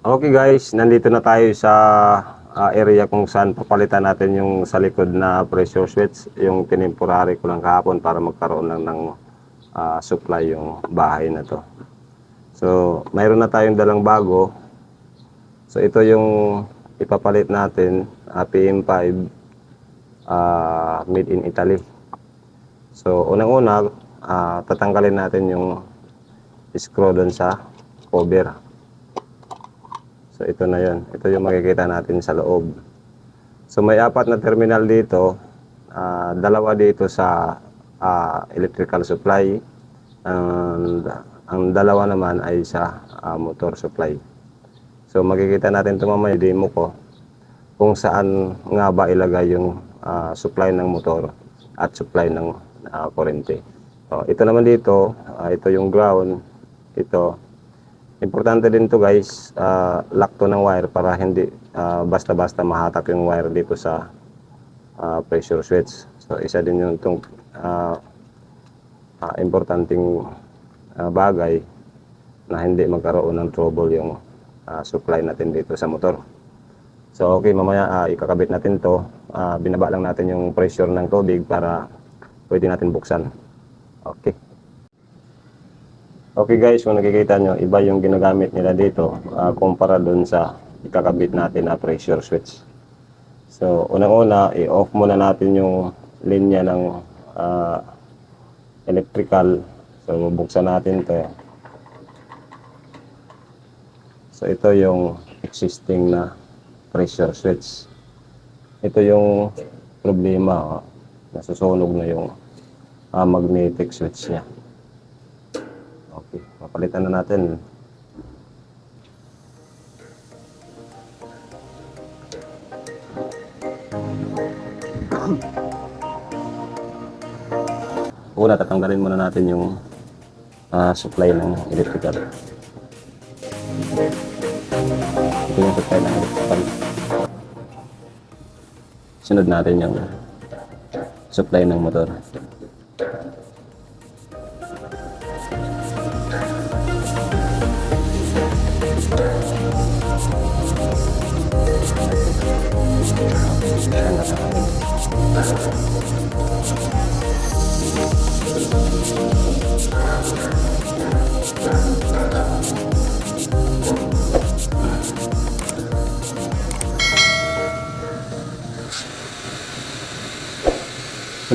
Okay guys, nandito na tayo sa ah, area kung saan papalitan natin yung sa likod na pressure switch, yung tinimporary ko lang kahapon para magkaroon lang ng ah, supply yung bahay na to. So, mayroon na tayong dalang bago. So, ito yung ipapalit natin, ah, PM5 ah, made in Italy. So, unang-una, ah, tatanggalin natin yung screw doon sa cover. So ito na yon. Ito yung makikita natin sa loob. So may apat na terminal dito. Ah, dalawa dito sa ah, electrical supply. And ang dalawa naman ay sa ah, motor supply. So makikita natin ito demo ko kung saan nga ba ilagay yung ah, supply ng motor at supply ng ah, kurente. So, ito naman dito, ah, ito yung ground, ito Importante din to guys, uh, lock to ng wire para hindi ah, basta-basta mahatak yung wire dito sa ah, pressure switch. So isa din yung itong uh, importanteng ah, bagay na hindi magkaroon ng trouble yung ah, supply natin dito sa motor. So okay, mamaya ah, ikakabit natin to. Ah, binaba lang natin yung pressure ng tubig para pwede natin buksan. Okay. Okay guys, kung nakikita nyo, iba yung ginagamit nila dito ah, kumpara dun sa ikakabit natin na pressure switch. So, unang-una, i-off muna natin yung linya ng ah, electrical. So, bubuksan natin to. So, ito yung existing na pressure switch. Ito yung problema. Oh. Nasusunog na yung ah, magnetic switch niya. Papalitan na natin. Una, tatanggalin muna natin yung ah, supply ng electrical. Ito yung supply ng electrical. Sunod natin yung supply ng motor.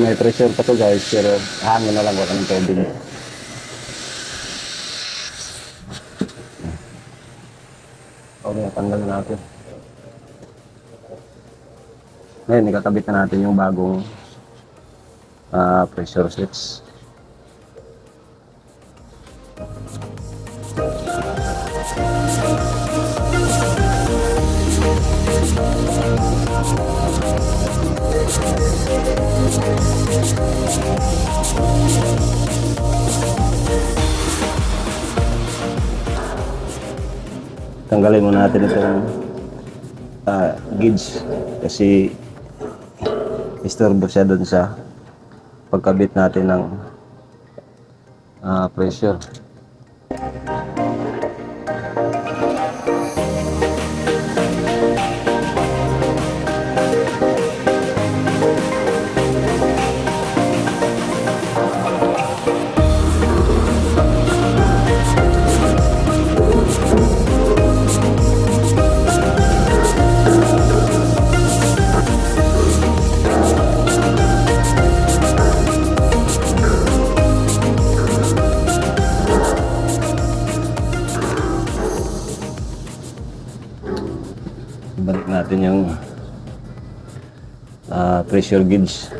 May pressure pa to guys, pero hangin na lang wala ng tubig. Okay, tanggal na natin. Ngayon, ikakabit na natin yung bagong ah, pressure switch. Tanggalin muna natin itong ah, gauge kasi istorbo siya doon sa pagkabit natin ng ah, pressure. Natin yung ah, pressure gauge.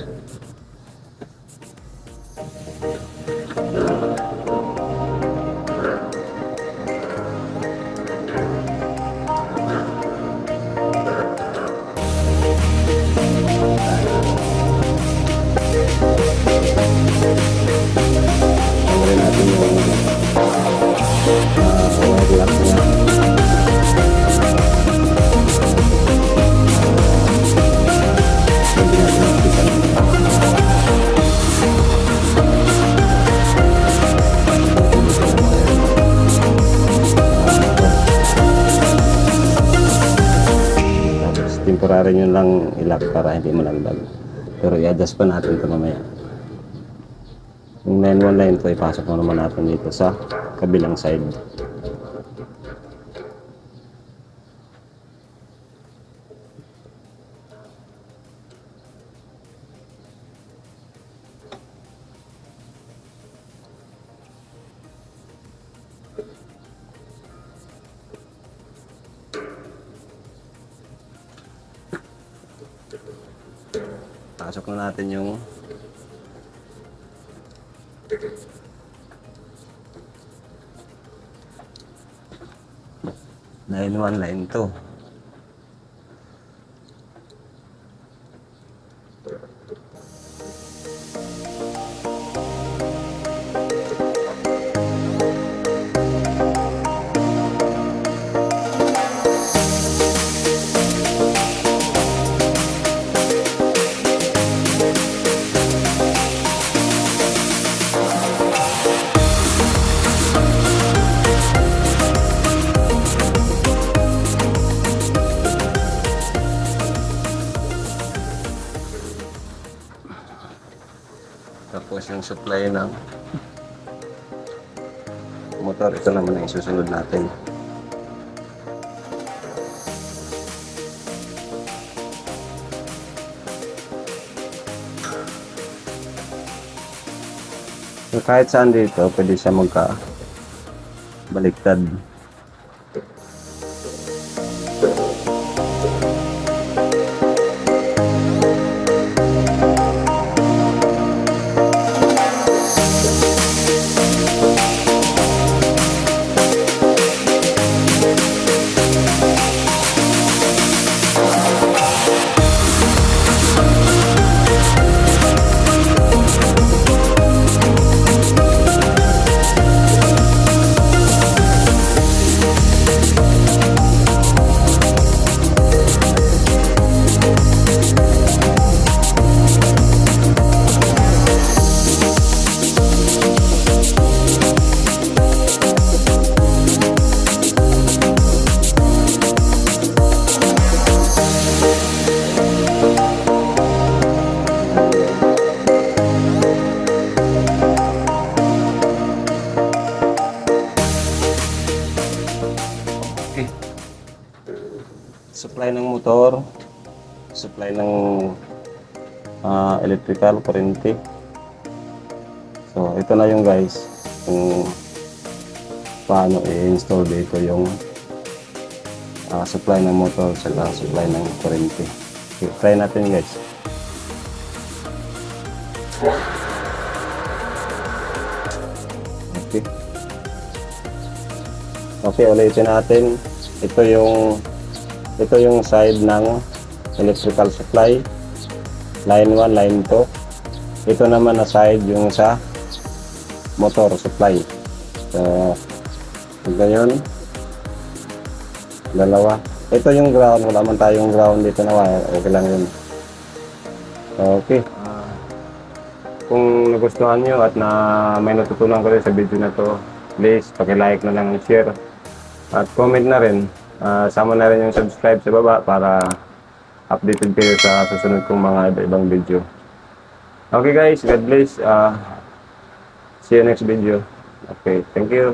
Temporary nyo lang ilak para hindi malaglag. Pero i-adjust pa natin ito mamaya. Yung 9-1 line to, ipasok na naman natin dito sa kabilang side. Pasok na natin yung line 1, line 2. Supply ng motor, ito naman ang isusunod natin. So, kahit saan dito, pwede siya magka baliktad. Supply ng motor, supply ng ah, electrical, kuryente. So, ito na yung guys, kung paano i-install dito yung ah, supply ng motor saka supply ng kuryente. Okay, try natin guys. Okay. Okay, ulitin natin. Ito yung ito yung side ng electrical supply. Line 1, line 2. Ito naman na side yung sa motor supply. So, ganyan. Dalawa. Ito yung ground. Wala man tayong ground dito na wire. Okay lang yun. Okay. Kung nagustuhan nyo at na may natutunan ko rin sa video na to, please paki-like na lang share at comment na rin. Ah, sama na rin yung subscribe sa baba para updated kayo sa susunod kong mga iba-ibang video. Okay guys, God bless. Ah, see you next video. Okay, thank you.